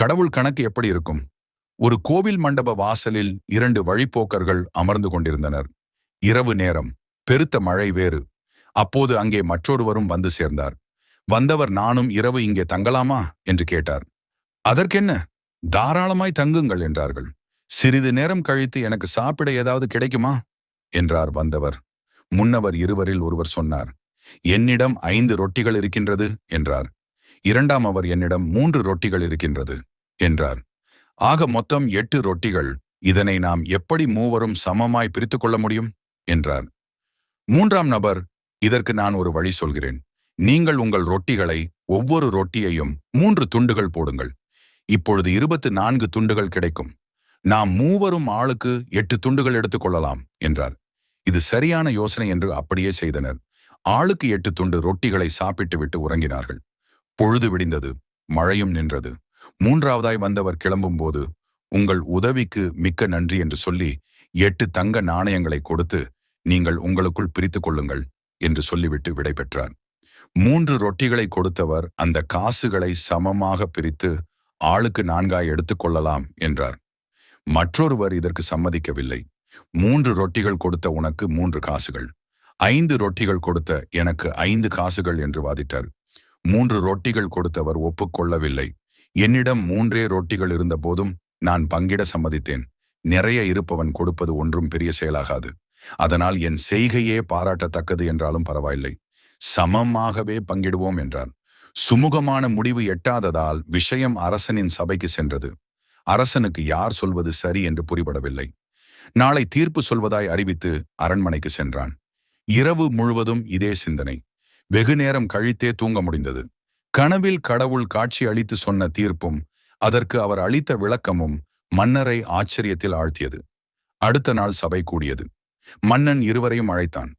கடவுள் கணக்கு எப்படி இருக்கும்? ஒரு கோவில் மண்டப வாசலில் இரண்டு வழிப்போக்கர்கள் அமர்ந்து கொண்டிருந்தனர். இரவு நேரம் பெருத்த மழை வேறு. அப்போது அங்கே மற்றொருவரும் வந்து சேர்ந்தார். வந்தவர் நானும் இரவு இங்கே தங்கலாமா? என்று கேட்டார். அதற்கென்ன? தாராளமாய் தங்குங்கள் என்றார்கள். சிறிது நேரம் கழித்து எனக்கு சாப்பிட ஏதாவது கிடைக்குமா? என்றார் வந்தவர். முன்னவர் இருவரில் ஒருவர் சொன்னார். என்னிடம் ஐந்து ரொட்டிகள் இருக்கின்றது என்றார். இரண்டாம் அவர் என்னிடம் மூன்று ரொட்டிகள் இருக்கின்றது. என்றார். ஆக மொத்தம் எட்டு ரொட்டிகள் இதனை நாம் எப்படி மூவரும் சமமாய் பிரித்துக் கொள்ள முடியும்? என்றார். மூன்றாம் நபர் இதற்கு நான் ஒரு வழி சொல்கிறேன். நீங்கள் உங்கள் ரொட்டிகளை ஒவ்வொரு ரொட்டியையும் மூன்று துண்டுகள் போடுங்கள். இப்பொழுது இருபத்து நான்கு துண்டுகள் கிடைக்கும். நாம் மூவரும் ஆளுக்கு எட்டு துண்டுகள் எடுத்துக்கொள்ளலாம் என்றார். இது சரியான யோசனை என்று அப்படியே செய்தனர். ஆளுக்கு எட்டு துண்டு ரொட்டிகளை சாப்பிட்டு விட்டு உறங்கினார்கள். பொழுது விடிந்தது. மழையும் நின்றது. மூன்றாவதாய் வந்தவர் கிளம்பும்போது உங்கள் உதவிக்கு மிக்க நன்றி என்று சொல்லி எட்டு தங்க நாணயங்களை கொடுத்து நீங்கள் உங்களுக்குள் பிரித்துக் கொள்ளுங்கள் என்று சொல்லிவிட்டு விடை பெற்றார். மூன்று ரொட்டிகளை கொடுத்தவர் அந்த காசுகளை சமமாக பிரித்து ஆளுக்கு நான்காய் எடுத்துக்கொள்ளலாம் என்றார். மற்றொருவர் இதற்கு சம்மதிக்கவில்லை. மூன்று ரொட்டிகள் கொடுத்த உனக்கு மூன்று காசுகள். ஐந்து ரொட்டிகள் கொடுத்த எனக்கு ஐந்து காசுகள் என்று வாதிட்டார். மூன்று ரொட்டிகள் கொடுத்தவர் ஒப்புக்கொள்ளவில்லை என்னிடம் மூன்றே ரொட்டிகள் இருந்த போதும் நான் பங்கிட சம்மதித்தேன். நிறைய இருப்பவன் கொடுப்பது ஒன்றும் பெரிய செயலாகாது. அதனால் என் செய்கையே பாராட்டத்தக்கது என்றாலும் பரவாயில்லை. சமமாகவே பங்கிடுவோம் என்றார். சுமூகமான முடிவு எட்டாததால் விஷயம் அரசனின் சபைக்கு சென்றது. அரசனுக்கு யார் சொல்வது சரி என்று புரிபடவில்லை. நாளை தீர்ப்பு சொல்வதாய் அறிவித்து அரண்மனைக்கு சென்றான். இரவு முழுவதும் இதே சிந்தனை. வெகு நேரம் கழித்தே தூங்க முடிந்தது. கனவில் கடவுள் காட்சி அளித்து சொன்ன தீர்ப்பும் அதற்கு அவர் அளித்த விளக்கமும் மன்னரை ஆச்சரியத்தில் ஆழ்த்தியது. அடுத்த நாள் சபை கூடியது. மன்னன் இருவரையும் அழைத்தான்.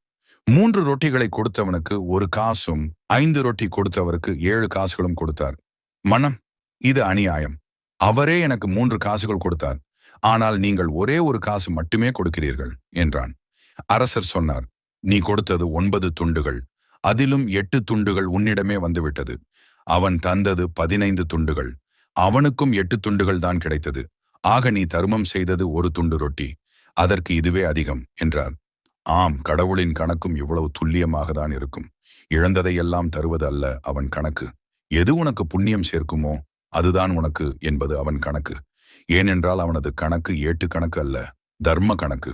மூன்று ரொட்டிகளை கொடுத்தவனுக்கு ஒரு காசும் ஐந்து ரொட்டி கொடுத்தவருக்கு ஏழு காசுகளும் கொடுத்தார். மனம் இது அநியாயம். அவரே எனக்கு மூன்று காசுகள் கொடுத்தார். ஆனால் நீங்கள் ஒரே ஒரு காசு மட்டுமே கொடுக்கிறீர்கள் என்றான். அரசர் சொன்னார் நீ கொடுத்தது ஒன்பது துண்டுகள். அதிலும் எட்டு துண்டுகள் உன்னிடமே வந்துவிட்டது. அவன் தந்தது பதினைந்து துண்டுகள். அவனுக்கும் எட்டு துண்டுகள் தான் கிடைத்தது. ஆக நீ தருமம் செய்தது ஒரு துண்டு ரொட்டி. அதற்கு இதுவே அதிகம் என்றார். ஆம் கடவுளின் கணக்கும் இவ்வளவு துல்லியமாக தான் இருக்கும். இழந்ததையெல்லாம் தருவது அல்ல அவன் கணக்கு. எது உனக்கு புண்ணியம் சேர்க்குமோ அதுதான் உனக்கு என்பது அவன் கணக்கு. ஏனென்றால் அவனது கணக்கு ஏட்டு கணக்கு அல்ல தர்ம கணக்கு.